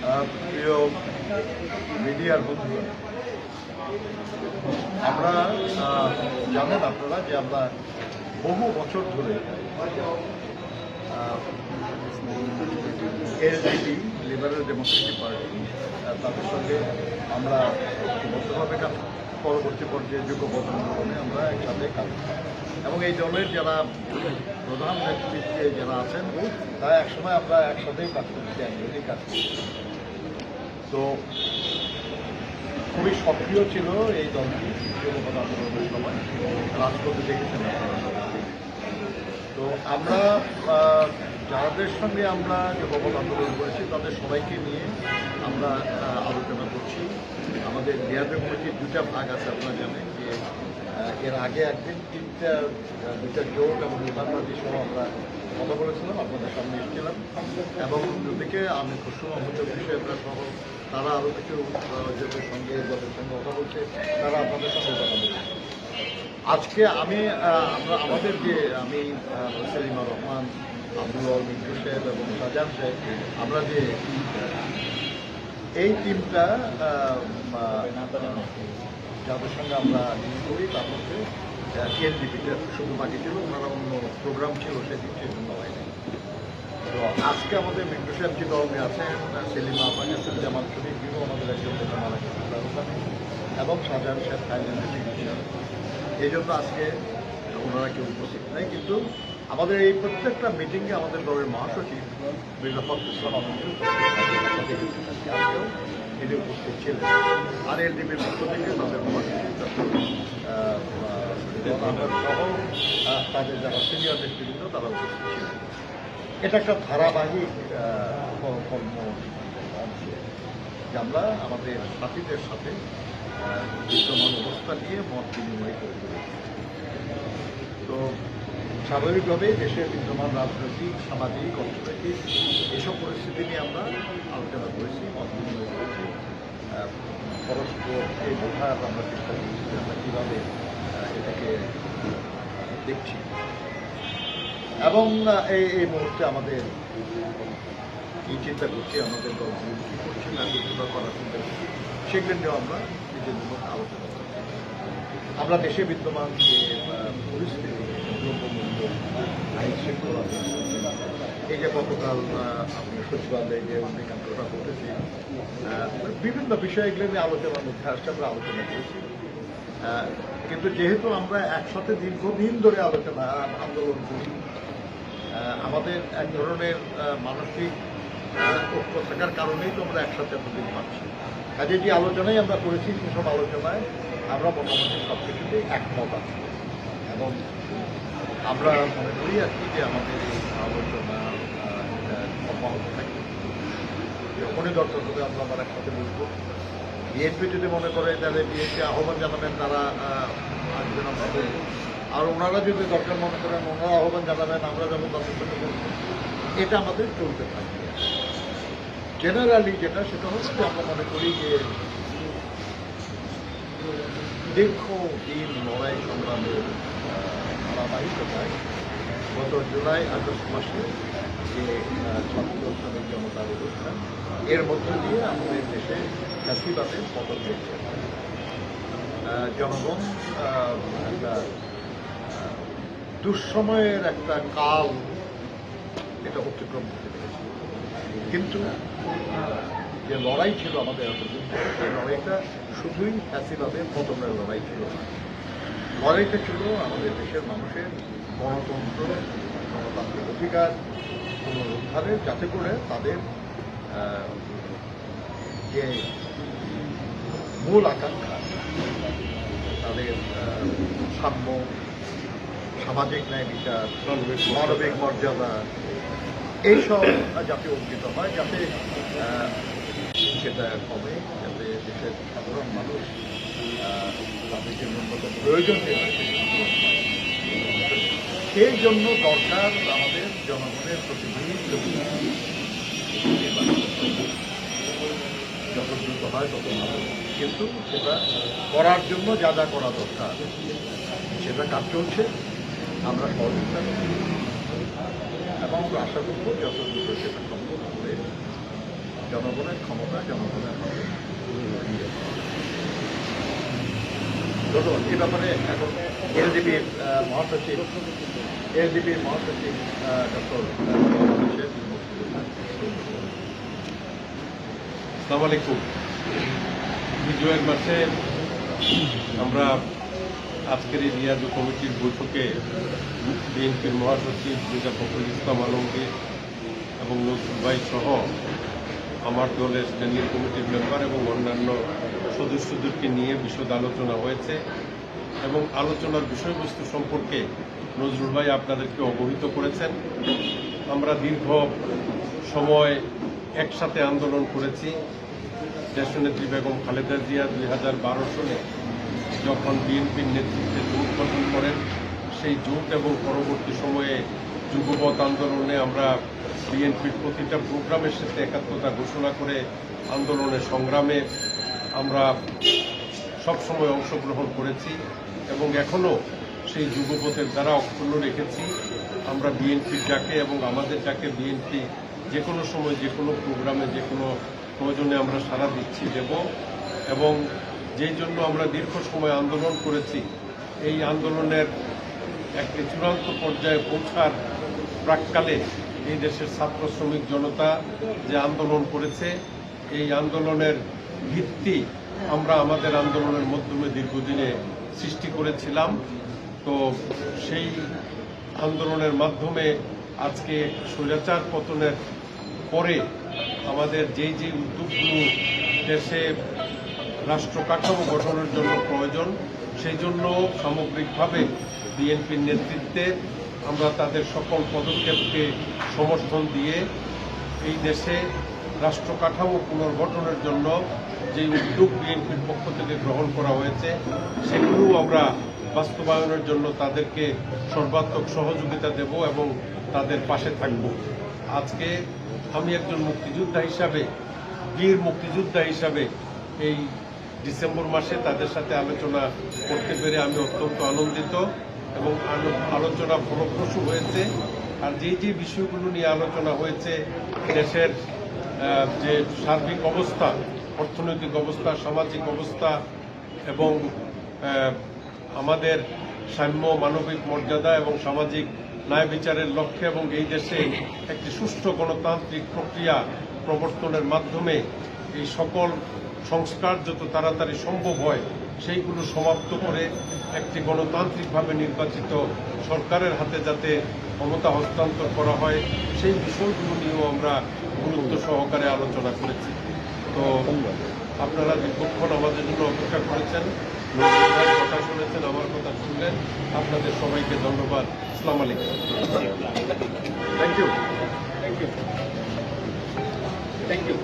প্রিয় মিডিয়ার বন্ধুরা আমরা জানেন আপনারা যে আমরা বহু বছর ধরে এলডিপি লিবারেল ডেমোক্রেটিক পার্টি তাদের সঙ্গে আমরা বদ্ধভাবে কাজ, পরবর্তী পর্যায়ে যোগ্য আন্দোলনে আমরা একসাথে কাজ। এবং এই দলের যারা প্রধান নেতৃত্বে যারা আছেন, তারা একসময় আমরা একসাথেই কাজ করছি একজনই কাজ করছি তো খুবই সক্রিয় ছিল এই দলটি যুবপদ আন্দোলনের সময়। রাজপথে দেখেছেন তো আমরা যাদের সঙ্গে আমরা যুবপদ আন্দোলন করেছি, তাদের সবাইকে নিয়ে আমরা আলোচনা করছি। আমাদের বিহার কমিটির দুটা ভাগ আছে আপনারা জানেন যে এর আগে একদিন তিনটা দুটা জোট এবং বিধানবাদী সহ আমরা কথা বলেছিলাম, আপনাদের সামনে এসেছিলাম। এবং অন্যদিকে আমি খুশু আহমদ বিষয়টা সহ তারা আরও কিছু আহ, সঙ্গে দলের সঙ্গে কথা বলছে তারা আপনাদের সঙ্গে কথা বলছে। আজকে আমি আমরা আমাদের যে আমি সেলিমা রহমান আব্দুল মিন্টু সাহেব এবং শাহজাহান সাহেব আমরা যে এই টিমটা যাদের সঙ্গে আমরা ডিল করি তার মধ্যে এলডিপিটা শুধু বাকি ছিল ওনারা অন্য প্রোগ্রাম ছিল সেদিন সেই জন্য তো আজকে আমাদের মিন্টু সাহেব যে দলমে আছেন সেলিমা আপান জামাল শরীফ বিহু আমাদের একজন নেতা গেছেন রাজধানী এবং শাহজাহান সাহেব থাইল্যান্ডের চিকিৎসা এই জন্য আজকে ওনারা কেউ উপস্থিত নেই, কিন্তু আমাদের এই প্রত্যেকটা মিটিংয়ে আমাদের দলের মহাসচিব মির্জা ফখরুল ইসলাম আজকেও তিনি উপস্থিত। ছিলেন। আর এলডিপির পক্ষ থেকে তাদের মহাসচিব সহ তাদের যারা সিনিয়র নেতৃবৃন্দ তারা উপস্থিত ছিলেন। এটা একটা ধারাবাহিক কর্ম অংশ। যে আমরা আমাদের সাথীদের সাথে বিদ্যমান অবস্থা নিয়ে মত বিনিময় করে তো স্বাভাবিকভাবেই দেশের বিদ্যমান রাজনৈতিক সামাজিক অর্থনৈতিক এসব পরিস্থিতি নিয়ে আমরা আলোচনা করেছি মত বিনিময় করেছি। আহ, পরস্পর এই বোঝার আমরা চেষ্টা করছি আমরা কীভাবে এটাকে দেখছি। এবং এই এই মুহূর্তে আমাদের এই চিন্তা করছি, আমাদের দলগুলো কী করছে, না করছে, বা করার চিন্তা করছি, সেগুলো নিয়েও আমরা নিজেদের মধ্যে আলোচনা করছি। আমরা দেশে বিদ্যমান যে পরিস্থিতি আইন এই যে গতকাল সচিবালয়ে যে অগ্নিকাণ্ডটা ঘটেছে বিভিন্ন বিষয়গুলো নিয়ে আলোচনার মধ্যে আসছে, আমরা আলোচনা করেছি। কিন্তু যেহেতু আমরা একসাথে দীর্ঘদিন ধরে আলোচনা আন্দোলন করি আমাদের এক ধরনের মানসিক ঐক্য থাকার কারণেই তো আমরা একসাথে এতদিন পাচ্ছি কাজে যে আলোচনাই আমরা করেছি, সেসব আলোচনায় আমরা মোটামুটি সব কিছুতেই একমত আছি। এবং আমরা মনে করি আর কি যে আমাদের এই আলোচনা অব্যাহত থাকবে। যখনই দরকার হবে আমরা আবার একসাথে বসবো। বিএনপি যদি মনে করে তাহলে বিএনপি আহ্বান জানাবেন, তারা আসবেন বলব। আর ওনারা যদি দরকার মনে করেন ওনারা আহ্বান জানাবেন আমরা যেমন সঙ্গে বলব এটা আমাদের চলতে থাকবে। জেনারেলি যেটা সেটা হচ্ছে আমরা মনে করি যে দীর্ঘ দিন লড়াই সংগ্রামের ধারাবাহিকতায় গত জুলাই আগস্ট মাসে যে ছাত্র শ্রমিক জনতার অনুষ্ঠান এর মধ্য দিয়ে আমাদের দেশে হয়েছে আহ, জনগণ একটা দুঃসময়ের একটা কাল এটা অতিক্রম করতে পেরেছে। কিন্তু যে লড়াই ছিল আমাদের এতদিন, সেই লড়াইটা শুধুই ফ্যাসিবাদের পতনের লড়াই ছিল লড়াইটা ছিল আমাদের দেশের মানুষের গণতন্ত্র, গণতান্ত্রিক অধিকার, পুনরুদ্ধারের, যাতে করে তাদের যে মূল আকাঙ্ক্ষা, তাদের সাম্য সামাজিক ন্যায় বিচার মানবিক মর্যাদা এইসব যাতে অর্জিত হয় যাতে সেটা কমে যাতে দেশের সাধারণ মানুষ তাদের যে ন্যূনতম প্রয়োজন। সেই জন্য দরকার আমাদের জনগণের প্রতিনিধি যত দ্রুত হয় তত ভালো। কিন্তু সেটা করার জন্য যা যা করা দরকার সেটা কাজ চলছে। আমরা সহযোগিতা করছি এবং আমরা আশা করব যত দ্রুত সেটা সম্ভব করে জনগণের ক্ষমতা, জনগণের ধন্যবাদ। এই ব্যাপারে এখন এলডিপির মহাসচিব এলডিপির মহাসচিব ডক্টর আসসালামু আলাইকুম বিজয়ের মাসে আমরা আজকের এই রিয়াজু কমিটির বৈঠকে বিএনপির মহাসচিব মির্জা ফখরুল ইসলাম আলমগীর এবং নজরুল ভাই সহ আমার দলের স্ট্যান্ডিং কমিটির মেম্বার এবং অন্যান্য সদস্যদেরকে নিয়ে বিশদ আলোচনা হয়েছে এবং আলোচনার বিষয়বস্তু সম্পর্কে নজরুল ভাই আপনাদেরকে অবহিত করেছেন। আমরা দীর্ঘ সময় একসাথে আন্দোলন করেছি। দেশনেত্রী বেগম খালেদা জিয়া দুই সালে যখন বিএনপির নেতৃত্বে জোট গঠন করেন, সেই জোট এবং পরবর্তী সময়ে যুগপথ আন্দোলনে আমরা বিএনপির প্রতিটা প্রোগ্রামের সাথে একাত্মতা ঘোষণা করে আন্দোলনের সংগ্রামে আমরা সবসময় অংশগ্রহণ করেছি এবং এখনও সেই যুগপথের দ্বারা অক্ষুণ্ণ রেখেছি। আমরা বিএনপির ডাকে এবং আমাদের ডাকে বিএনপি যে কোনো সময় যে কোনো প্রোগ্রামে যে কোনো প্রয়োজনে আমরা সারা দিচ্ছি, দেব এবং যেই জন্য আমরা দীর্ঘ সময় আন্দোলন করেছি, এই আন্দোলনের একটি চূড়ান্ত পর্যায়ে পৌঁছার প্রাককালে এই দেশের ছাত্র শ্রমিক জনতা যে আন্দোলন করেছে, এই আন্দোলনের ভিত্তি আমরা আমাদের আন্দোলনের মাধ্যমে দীর্ঘদিনে সৃষ্টি করেছিলাম। তো সেই আন্দোলনের মাধ্যমে আজকে স্বৈরাচার পতনের পরে আমাদের যেই যেই উদ্যোগগুলো দেশে রাষ্ট্র কাঠামো গঠনের জন্য প্রয়োজন, সেই জন্য সামগ্রিকভাবে বিএনপির নেতৃত্বে আমরা তাদের সকল পদক্ষেপকে সমর্থন দিয়ে এই দেশে রাষ্ট্র কাঠামো পুনর্গঠনের জন্য যে উদ্যোগ বিএনপির পক্ষ থেকে গ্রহণ করা হয়েছে, সেগুলো আমরা বাস্তবায়নের জন্য তাদেরকে সর্বাত্মক সহযোগিতা দেব এবং তাদের পাশে থাকব। আজকে আমি একজন মুক্তিযোদ্ধা হিসাবে, বীর মুক্তিযোদ্ধা হিসাবে এই ডিসেম্বর মাসে তাদের সাথে আলোচনা করতে পেরে আমি অত্যন্ত আনন্দিত এবং আলো- আলোচনা ফলপ্রসূ হয়েছে। আর যে যে বিষয়গুলো নিয়ে আলোচনা হয়েছে, দেশের যে সার্বিক অবস্থা, অর্থনৈতিক অবস্থা, সামাজিক অবস্থা এবং আমাদের সাম্য মানবিক মর্যাদা এবং সামাজিক ন্যায় বিচারের লক্ষ্যে এবং এই দেশে একটি সুষ্ঠু গণতান্ত্রিক প্রক্রিয়া প্রবর্তনের মাধ্যমে এই সকল সংস্কার যত তাড়াতাড়ি সম্ভব হয় সেইগুলো সমাপ্ত করে একটি গণতান্ত্রিকভাবে নির্বাচিত সরকারের হাতে যাতে ক্ষমতা হস্তান্তর করা হয় সেই বিষয়গুলো নিয়েও আমরা গুরুত্ব সহকারে আলোচনা করেছি। তো আপনারা দীর্ঘক্ষণ আমাদের জন্য অপেক্ষা করেছেন কথা শুনেছেন আমার কথা শুনলেন। আপনাদের সবাইকে ধন্যবাদ। আসসালাম আলাইকুম। Thank you thank you